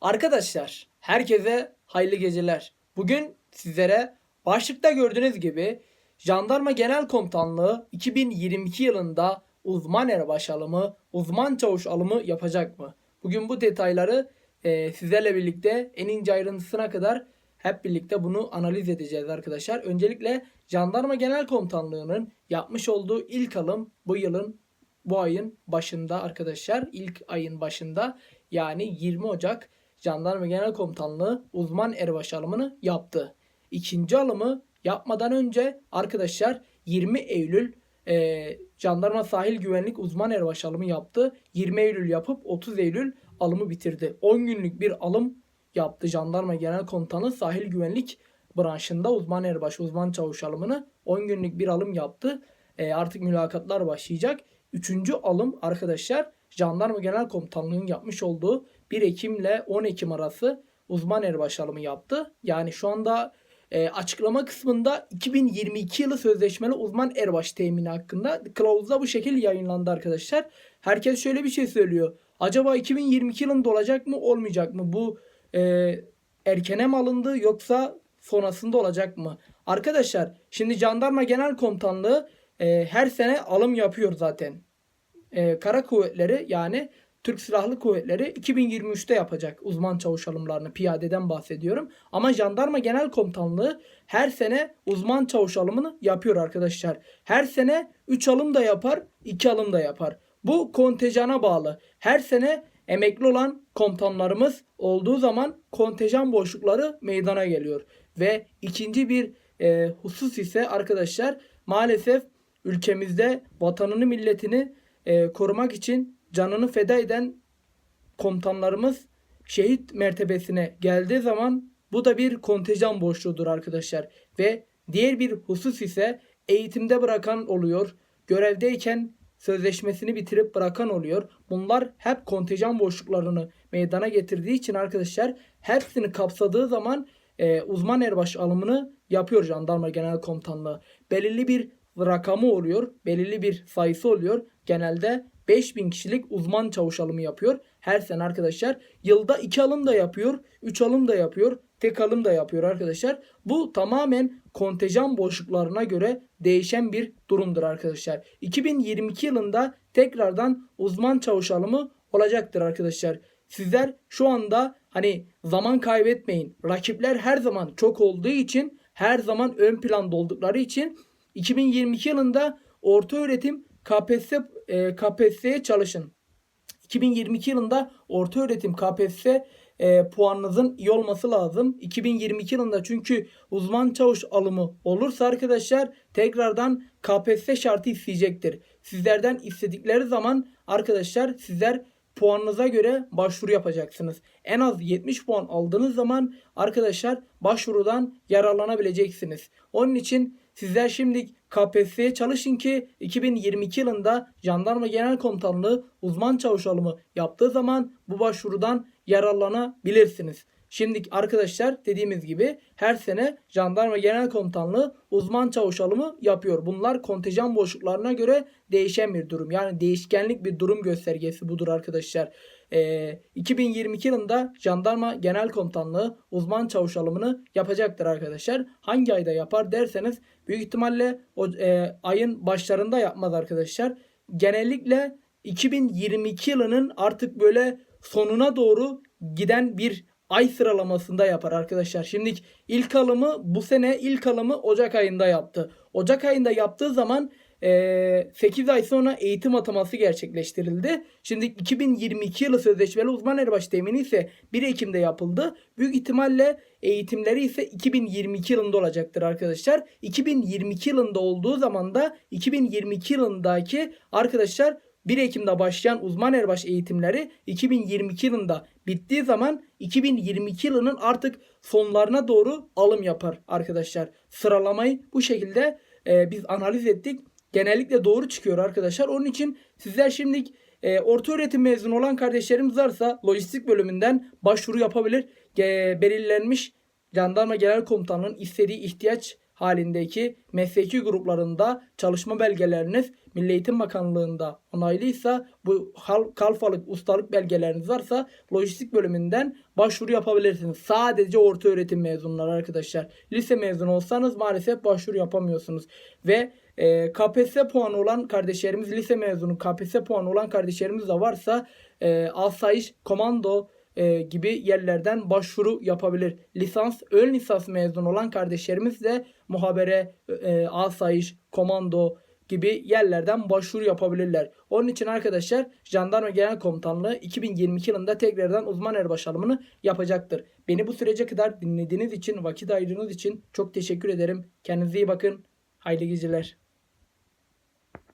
Arkadaşlar herkese hayırlı geceler. Bugün sizlere başlıkta gördüğünüz gibi Jandarma Genel Komutanlığı 2022 yılında uzman erbaş alımı, uzman çavuş alımı yapacak mı? Bugün bu detayları e, sizlerle birlikte en ince ayrıntısına kadar hep birlikte bunu analiz edeceğiz arkadaşlar. Öncelikle Jandarma Genel Komutanlığı'nın yapmış olduğu ilk alım bu yılın bu ayın başında arkadaşlar ilk ayın başında yani 20 Ocak Jandarma Genel Komutanlığı uzman erbaş alımını yaptı. İkinci alımı yapmadan önce arkadaşlar 20 Eylül e, Jandarma Sahil Güvenlik uzman erbaş alımı yaptı. 20 Eylül yapıp 30 Eylül alımı bitirdi. 10 günlük bir alım yaptı Jandarma Genel Komutanı Sahil Güvenlik branşında uzman erbaş, uzman çavuş alımını 10 günlük bir alım yaptı. E, artık mülakatlar başlayacak. Üçüncü alım arkadaşlar Jandarma Genel Komutanlığı'nın yapmış olduğu 1 Ekim ile 10 Ekim arası uzman erbaş alımı yaptı. Yani şu anda e, açıklama kısmında 2022 yılı sözleşmeli uzman erbaş temini hakkında kılavuzda bu şekilde yayınlandı arkadaşlar. Herkes şöyle bir şey söylüyor. Acaba 2022 yılında olacak mı olmayacak mı? Bu e, erkene mi alındı yoksa sonrasında olacak mı? Arkadaşlar şimdi Jandarma Genel Komutanlığı e, her sene alım yapıyor zaten. E, Kara Kuvvetleri yani Türk Silahlı Kuvvetleri 2023'te yapacak uzman çavuş alımlarını piyadeden bahsediyorum. Ama Jandarma Genel Komutanlığı her sene uzman çavuş alımını yapıyor arkadaşlar. Her sene 3 alım da yapar, 2 alım da yapar. Bu kontenjana bağlı. Her sene emekli olan komutanlarımız olduğu zaman kontenjan boşlukları meydana geliyor. Ve ikinci bir e, husus ise arkadaşlar maalesef ülkemizde vatanını milletini e, korumak için canını feda eden komutanlarımız şehit mertebesine geldiği zaman bu da bir kontenjan boşluğudur arkadaşlar. Ve diğer bir husus ise eğitimde bırakan oluyor. Görevdeyken sözleşmesini bitirip bırakan oluyor. Bunlar hep kontenjan boşluklarını meydana getirdiği için arkadaşlar hepsini kapsadığı zaman e, uzman erbaş alımını yapıyor Jandarma Genel Komutanlığı. Belirli bir rakamı oluyor. Belirli bir sayısı oluyor. Genelde 5000 kişilik uzman çavuş alımı yapıyor. Her sene arkadaşlar. Yılda 2 alım da yapıyor. 3 alım da yapıyor. Tek alım da yapıyor arkadaşlar. Bu tamamen kontenjan boşluklarına göre değişen bir durumdur arkadaşlar. 2022 yılında tekrardan uzman çavuş alımı olacaktır arkadaşlar. Sizler şu anda hani zaman kaybetmeyin. Rakipler her zaman çok olduğu için her zaman ön planda oldukları için 2022 yılında orta öğretim KPSS e, KPSS'ye çalışın. 2022 yılında orta öğretim KPSS e, puanınızın iyi olması lazım. 2022 yılında çünkü uzman çavuş alımı olursa arkadaşlar tekrardan KPSS şartı isteyecektir. Sizlerden istedikleri zaman arkadaşlar sizler puanınıza göre başvuru yapacaksınız. En az 70 puan aldığınız zaman arkadaşlar başvurudan yararlanabileceksiniz. Onun için sizler şimdi KPSS'ye çalışın ki 2022 yılında Jandarma Genel Komutanlığı uzman çavuş alımı yaptığı zaman bu başvurudan yararlanabilirsiniz. Şimdi arkadaşlar dediğimiz gibi her sene Jandarma Genel Komutanlığı uzman çavuş alımı yapıyor. Bunlar kontenjan boşluklarına göre değişen bir durum. Yani değişkenlik bir durum göstergesi budur arkadaşlar. Ee, 2022 yılında Jandarma Genel Komutanlığı uzman çavuş alımını yapacaktır arkadaşlar. Hangi ayda yapar derseniz büyük ihtimalle o e, ayın başlarında yapmaz arkadaşlar. Genellikle 2022 yılının artık böyle sonuna doğru giden bir ay sıralamasında yapar arkadaşlar. Şimdi ilk alımı bu sene ilk alımı Ocak ayında yaptı. Ocak ayında yaptığı zaman e, 8 ay sonra eğitim ataması gerçekleştirildi. Şimdi 2022 yılı sözleşmeli uzman erbaş temini ise 1 Ekim'de yapıldı. Büyük ihtimalle eğitimleri ise 2022 yılında olacaktır arkadaşlar. 2022 yılında olduğu zaman da 2022 yılındaki arkadaşlar 1 Ekim'de başlayan uzman erbaş eğitimleri 2022 yılında bittiği zaman 2022 yılının artık sonlarına doğru alım yapar arkadaşlar. Sıralamayı bu şekilde e, biz analiz ettik. Genellikle doğru çıkıyor arkadaşlar. Onun için sizler şimdi e, orta öğretim mezunu olan kardeşlerimiz varsa lojistik bölümünden başvuru yapabilir. E, belirlenmiş Jandarma Genel Komutanlığı'nın istediği ihtiyaç halindeki mesleki gruplarında çalışma belgeleriniz Milli Eğitim Bakanlığı'nda onaylıysa bu hal- kalfalık, ustalık belgeleriniz varsa lojistik bölümünden başvuru yapabilirsiniz. Sadece orta öğretim mezunları arkadaşlar. Lise mezunu olsanız maalesef başvuru yapamıyorsunuz. Ve e, KPSS puanı olan kardeşlerimiz, lise mezunu KPSS puanı olan kardeşlerimiz de varsa e, asayiş, komando e, gibi yerlerden başvuru yapabilir. Lisans, ön lisans mezunu olan kardeşlerimiz de muhabere, e, asayiş, komando gibi yerlerden başvuru yapabilirler. Onun için arkadaşlar Jandarma Genel Komutanlığı 2022 yılında tekrardan uzman erbaş alımını yapacaktır. Beni bu sürece kadar dinlediğiniz için, vakit ayırdığınız için çok teşekkür ederim. Kendinize iyi bakın. Hayırlı geceler.